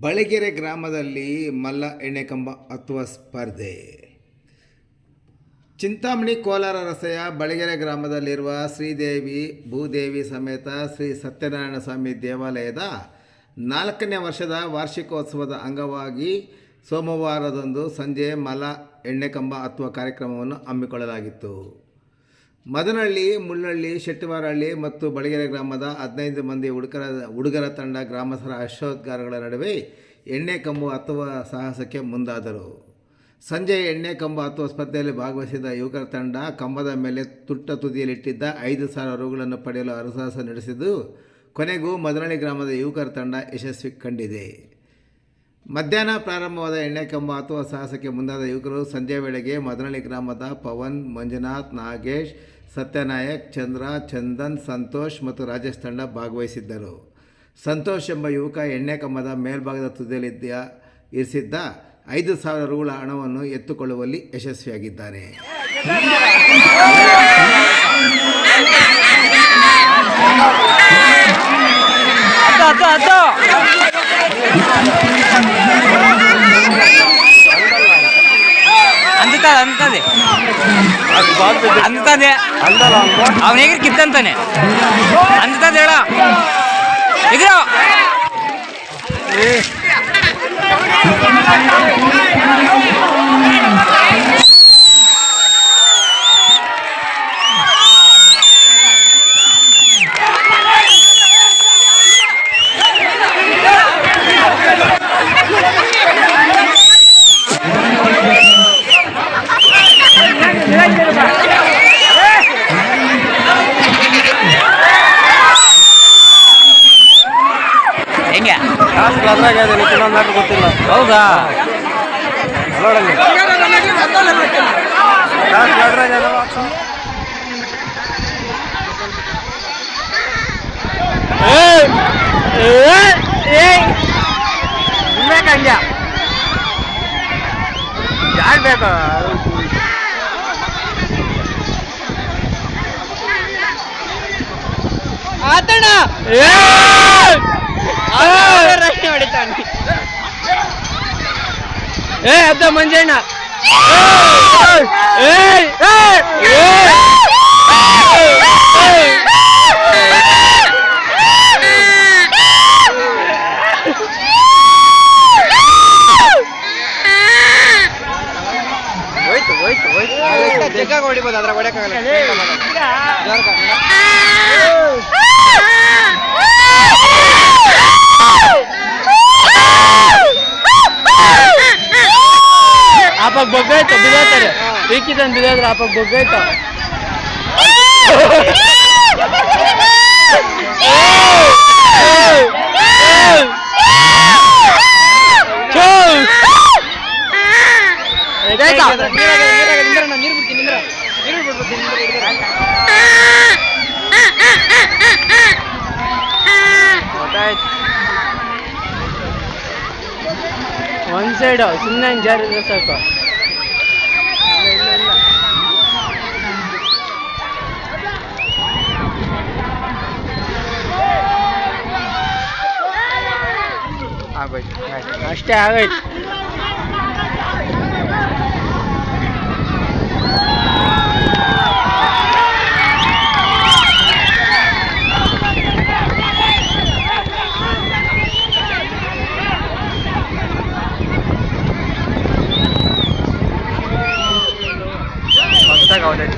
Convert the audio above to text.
ಬಳಗೆರೆ ಗ್ರಾಮದಲ್ಲಿ ಮಲ್ಲ ಎಣ್ಣೆಕಂಬ ಹತ್ತುವ ಸ್ಪರ್ಧೆ. ಚಿಂತಾಮಣಿ ಕೋಲಾರ ರಸ್ತೆಯ ಬಳಗೆರೆ ಗ್ರಾಮದಲ್ಲಿರುವ ಶ್ರೀದೇವಿ, ಭೂದೇವಿ ಸಮೇತ ಶ್ರೀ ಸತ್ಯನಾರಾಯಣ ಸ್ವಾಮಿ ದೇವಾಲಯದ ನಾಲ್ಕನೇ ವರ್ಷದ ವಾರ್ಷಿಕೋತ್ಸವದ ಅಂಗವಾಗಿ ಸೋಮವಾರದಂದು ಸಂಜೆ ಮಲ ಎಣ್ಣೆಕಂಬ ಹತ್ತುವ ಕಾರ್ಯಕ್ರಮವನ್ನು ಹಮ್ಮಿಕೊಳ್ಳಲಾಗಿತ್ತು. ಮದನಹಳ್ಳಿ, ಮುಳ್ಳಹಳ್ಳಿ ಶೆಟ್ಟಿಮಾರಹಳ್ಳಿ ಮತ್ತು ಬಳಗೆರೆ ಗ್ರಾಮದ ಹದಿನೈದು ಮಂದಿ ಹುಡುಗರ ಹುಡುಗರ ತಂಡ ಗ್ರಾಮಸ್ಥರ ಹರ್ಷೋದ್ಗಾರಗಳ ನಡುವೆ ಎಣ್ಣೆ ಕಂಬು ಹತ್ತುವ ಸಾಹಸಕ್ಕೆ ಮುಂದಾದರು. ಸಂಜೆ ಎಣ್ಣೆ ಕಂಬ ಹತ್ತುವ ಸ್ಪರ್ಧೆಯಲ್ಲಿ ಭಾಗವಹಿಸಿದ ಯುವಕರ ತಂಡ ಕಂಬದ ಮೇಲೆ ತುಟ್ಟ ತುದಿಯಲ್ಲಿಟ್ಟಿದ್ದ ಐದು ಸಾವಿರ ರುಗಳನ್ನು ಪಡೆಯಲು ಹರಸಾಹಸ ನಡೆಸಿದ್ದು, ಕೊನೆಗೂ ಮದನಹಳ್ಳಿ ಗ್ರಾಮದ ಯುವಕರ ತಂಡ ಯಶಸ್ವಿ ಕಂಡಿದೆ. ಮಧ್ಯಾಹ್ನ ಪ್ರಾರಂಭವಾದ ಎಣ್ಣೆ ಕಂಬ ಹತ್ತುವ ಸಾಹಸಕ್ಕೆ ಮುಂದಾದ ಯುವಕರು ಸಂಜೆ ವೇಳೆಗೆ ಮದನಹಳ್ಳಿ ಗ್ರಾಮದ ಪವನ್, ಮಂಜುನಾಥ್, ನಾಗೇಶ್ ಸತ್ಯನಾಯಕ್, ಚಂದ್ರ, ಚಂದನ್, ಸಂತೋಷ್ ಮತ್ತು ರಾಜೇಶ್ ತಂಡ ಭಾಗವಹಿಸಿದ್ದರು. ಸಂತೋಷ್ ಎಂಬ ಯುವಕ ಎಣ್ಣೆ ಕಂಬದ ಮೇಲ್ಭಾಗದ ತುದಿಯಲ್ಲಿದ್ದ, ಇರಿಸಿದ್ದ ಐದು ಸಾವಿರ ರುಗಳ ಹಣವನ್ನು ಎತ್ತುಕೊಳ್ಳುವಲ್ಲಿ ಯಶಸ್ವಿಯಾಗಿದ್ದಾನೆ. ಅಂತದೆ. ಅಂತದೆ. ಅವನ ಹೇಗ್ರಿ ಕಿತ್ತಂತಾನೆ. ಅಂತದ ಹೇಳ. ಎಗ್ರೋ ಹೆಂಗೆ ಅದ್ರಾಗ ಇದೆ ಇನ್ನೊಂದು ನಾಟಕ ಗೊತ್ತಿಲ್ಲ. ಹೌದಾ? ನೋಡಲ್ಲಿ. ಲಾಸ್ಟ್ ಅದ್ರಾಗ ಹಂಗೆ ಯಾರು ಬೇಕು? ಆತಣ್ಣ. ಏ ಅದ್ದ ಮಂಜಣ್ಣ. ಹೋಯ್ತು ಹೋಯ್ತು ಹೋಯ್ತು. ಜಗ್ಗಾಗ ಹೊಡಿಬೋದು ಅದ್ರ ಹೊಡ್ಯಕ್ಕಾಗಲ್ಲ. ಆಪಕ್ ಬೊಗ್ಗಾಯ್ತು ಬಿದೋತಾರೆ ಈಕಿದನ್ ಬಿದೋದ್ರೆ ಆಪಕ್ ಬಗ್ಗಾಯ್ತು. ಒನ್ ಸೈಡ್ ಸುಮ್ಮನೆ ಜಾರಿದ್ರೆ ಸಾಕು. Ah, vai, vai. Acho a noite. 再搞点。